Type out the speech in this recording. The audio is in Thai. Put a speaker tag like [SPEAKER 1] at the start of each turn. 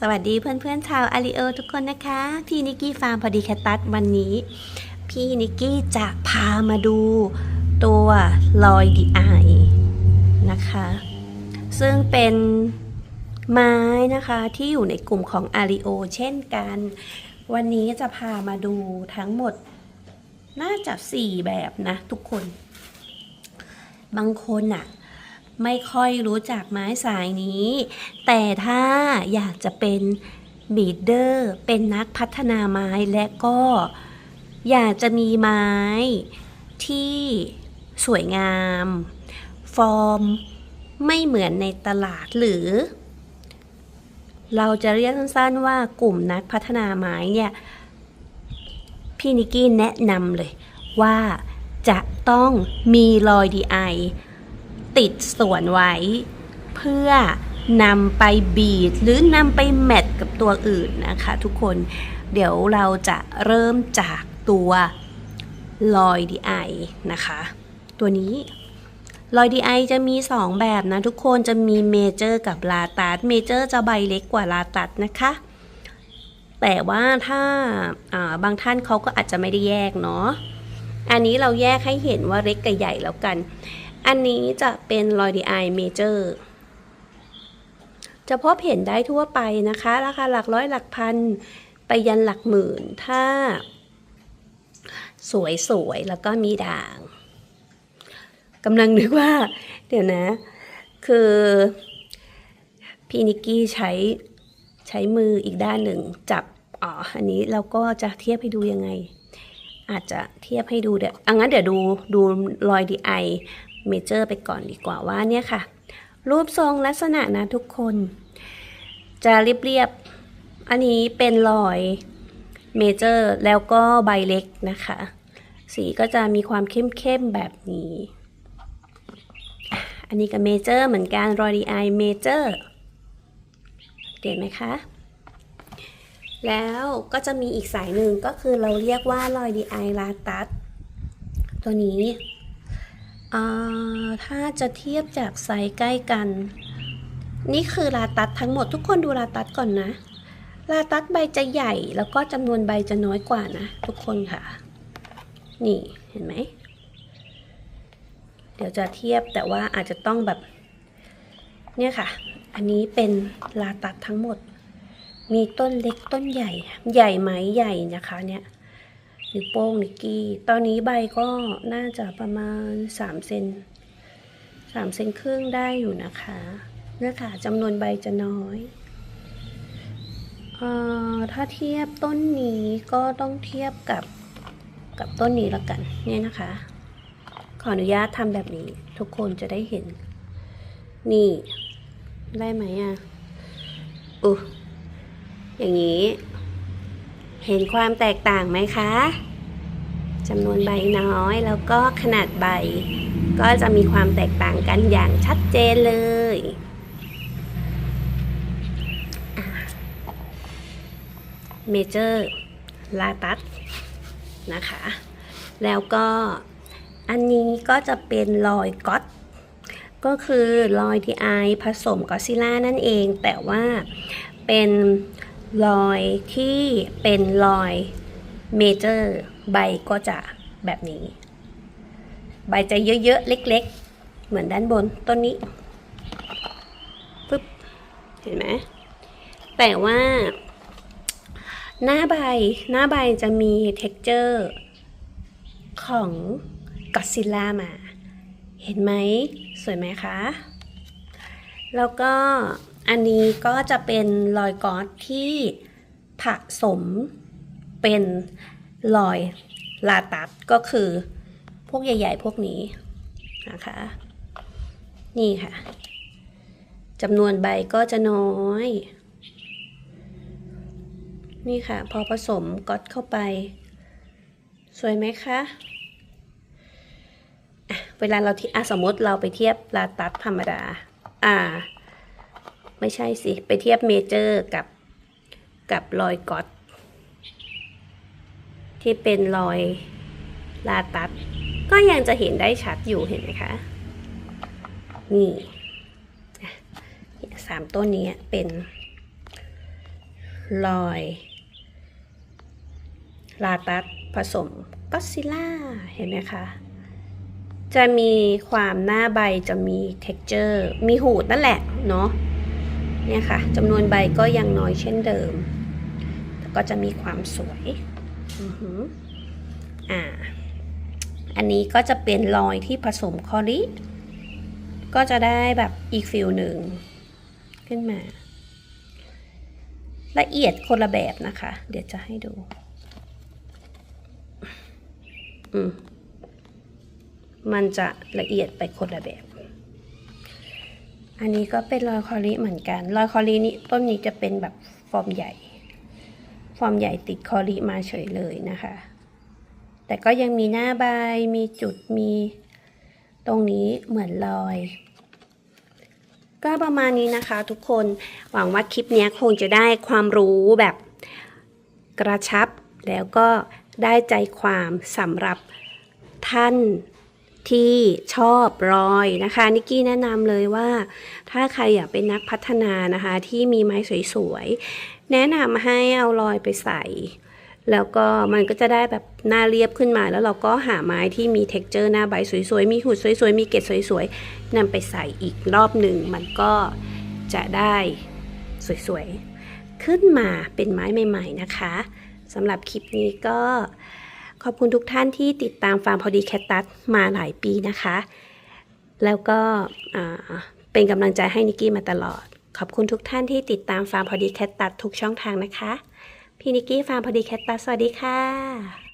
[SPEAKER 1] สวัสดีเพื่อนๆชาวอาริโอทุกคนนะคะ พี่นิกกี้ฟาร์มพอดีแคตัสวันนี้ พี่นิกกี้จะพามาดูตัวลอยดีไอนะคะ ซึ่งเป็นไม้นะคะที่อยู่ในกลุ่มของอาริโอเช่นกัน วันนี้จะพามาดูทั้งหมด น่าจะ4แบบนะทุกคน บางคนอะ ไม่ค่อยรู้จักไม้สายนี้ แต่ถ้าอยากจะเป็นบีดเดอร์ เป็นนักพัฒนาไม้และก็อยากจะมีไม้ที่สวยงาม ฟอร์มไม่เหมือนในตลาดหรือ เราจะเรียกสั้นๆว่ากลุ่มนักพัฒนาไม้เนี่ย พี่นิกกี้แนะนำเลยว่าจะต้องมีรอยดีไอ ติดส่วนไว้ เพื่อนำไปบีดหรือนำไปแมทกับตัวอื่นนะคะทุกคนเดี๋ยวเราจะเริ่มจากตัวลอยดีไอนะคะ ตัวนี้ลอยดีไอจะมี 2 แบบนะทุกคนจะมีเมเจอร์กับลาตัสเมเจอร์จะใบเล็กกว่าลาตัสนะคะ แต่ว่าถ้าาบางท่านเขาก็อาจจะไม่ได้แยกเนาะอันนี้เราแยกให้เห็นว่าเล็กกับใหญ่แล้วกัน อันนี้จะเป็นรอยดีไอเมเจอร์จะพบเห็นได้ทั่วไปนะคะ ราคาหลักร้อยหลักพัน ไปยันหลักหมื่น ถ้า สวยๆ แล้วก็มีด่างกำลังนึกว่า เดี๋ยวนะ คือพี่นิกกี้ใช้ใช้มืออีกด้านหนึ่งจับอ๋ออันนี้เราก็จะเทียบให้ดูยังไง อาจจะเทียบให้ดูเดี๋ยวอังั้นเดี๋ยวดูดูรอยดีไอ เมเจอร์ไปก่อนดีกว่าว่าเนี่ยค่ะ รูปทรงลักษณะนะทุกคน จะเรียบๆอันนี้เป็นรอยเมเจอร์แล้วก็ใบเล็กนะคะ สีก็จะมีความเข้มๆแบบนี้ อันนี้ก็เมเจอร์เหมือนกันรอยดีไอเมเจอร์เห็นไหมคะแล้วก็จะมีอีกสายหนึ่งก็คือเราเรียกว่าลอยดีไอลาตัสตัวนี้ ถ้าจะเทียบจากไซส์ใกล้กัน นี่คือลาตัสทั้งหมดทุกคนดูลาตัสก่อนนะ ลาตัสใบจะใหญ่แล้วก็จำนวนใบจะน้อยกว่านะทุกคนค่ะ นี่เห็นไหม เดี๋ยวจะเทียบแต่ว่าอาจจะต้องแบบ เนี่ยค่ะ อันนี้เป็นลาตัสทั้งหมด มีต้นเล็กต้นใหญ่ ใหญ่ไหมใหญ่นะคะเนี่ย นิ้วโป้งนิกกี้ ตอนนี้ใบก็น่าจะประมาณ3เซน3เซนครึ่งได้อยู่นะคะเนี่ยค่ะจำนวนใบจะน้อยออถ้าเทียบต้นนี้ก็ต้องเทียบกับกับต้นนี้ละกันเนี่ยนะคะ ขออนุญาตทำแบบนี้ทุกคนจะได้เห็น นี่ได้ไหมอะอุ๊อย่างนี้ เห็นความแตกต่างไหมคะจำนวนใบน้อยแล้วก็ขนาดใบ ก็จะมีความแตกต่างกันอย่างชัดเจนเลย เมเจอร์ลาตัสนะคะ แล้วก็อันนี้ก็จะเป็นรอยก๊อตก็คือรอยที่ไอผสมกอซิล่านั่นเอง แต่ว่าเป็น รอยที่เป็นรอยเมเจอร์ใบก็จะแบบนี้ ใบจะเยอะๆ เล็กๆ เหมือนด้านบนต้นนี้ปึ๊บเห็นไหมแต่ว่า หน้าใบหน้าใบจะมี t e x t อร์ของกอซิล่ามา เห็นไหม สวยไหมคะ แล้วก็ อันนี้ก็จะเป็นรอยก๊อตที่ผสมเป็นรอยลาตัดก็คือพวกใหญ่ ๆ พวกนี้นะคะ นี่ค่ะจำนวนใบก็จะน้อย นี่ค่ะ พอผสมก๊อตเข้าไป สวยไหมคะเวลาเราที่สมมติเราไปเทียบลาตัดธรรมดา อ่า ไม่ใช่สิ ไปเทียบเมเจอร์กับกับรอยกอตที่เป็นรอยลาตัด ก็ยังจะเห็นได้ชัดอยู่เห็นไหมคะ นี่สามต้นนี้เป็นลอยลาตัสผสมก็ซิล่าเห็นไหมคะ จะมีความหน้าใบจะมี texture มีหูดนั่นแหละเนาะ เนี่ยค่ะจำนวนใบก็ยังน้อยเช่นเดิม แต่ก็จะมีความสวยอืออ่า อันนี้ก็จะเป็นรอยที่ผสมคอริก็จะได้แบบอีกฟิลหนึ่งขึ้นมา ละเอียดคนละแบบนะคะ เดี๋ยวจะให้ดูอืมมันจะละเอียดไปคนละแบบ อันนี้ก็เป็นรอยคอริเหมือนกัน รอยคอรินี้ต้นนี้จะเป็นแบบฟอร์มใหญ่ ฟอร์มใหญ่ติดคอริมาเฉยเลยนะคะ แต่ก็ยังมีหน้าใบ มีจุด มีตรงนี้เหมือนรอย ก็ประมาณนี้นะคะทุกคน หวังว่าคลิปนี้คงจะได้ความรู้แบบกระชับ แล้วก็ได้ใจความสำหรับท่าน ที่ชอบรอยนะคะนิกกี้แนะนำเลยว่า ถ้าใครอยากเป็นนักพัฒนานะคะ ที่มีไม้สวยๆ แนะนำให้เอารอยไปใส่ แล้วก็มันก็จะได้แบบหน้าเรียบขึ้นมา แล้วเราก็หาไม้ที่มี t e x t อร์หน้าใบสวยๆ มีหูดสวยๆ มีเกล็ดสวยๆนำไปใส่อีกรอบหนึ่งมันก็จะได้สวยๆ ขึ้นมาเป็นไม้ใหม่ ๆ นะคะสำหรับคลิปนี้ก็ ขอบคุณทุกท่านที่ติดตามฟาร์มพอดีแคตตัสมาหลายปีนะคะ แล้วก็เป็นกำลังใจให้นิกกี้มาตลอด ขอบคุณทุกท่านที่ติดตามฟาร์มพอดีแคตตัสทุกช่องทางนะคะ พี่นิกกี้ฟาร์มพอดีแคตตัสสวัสดีค่ะ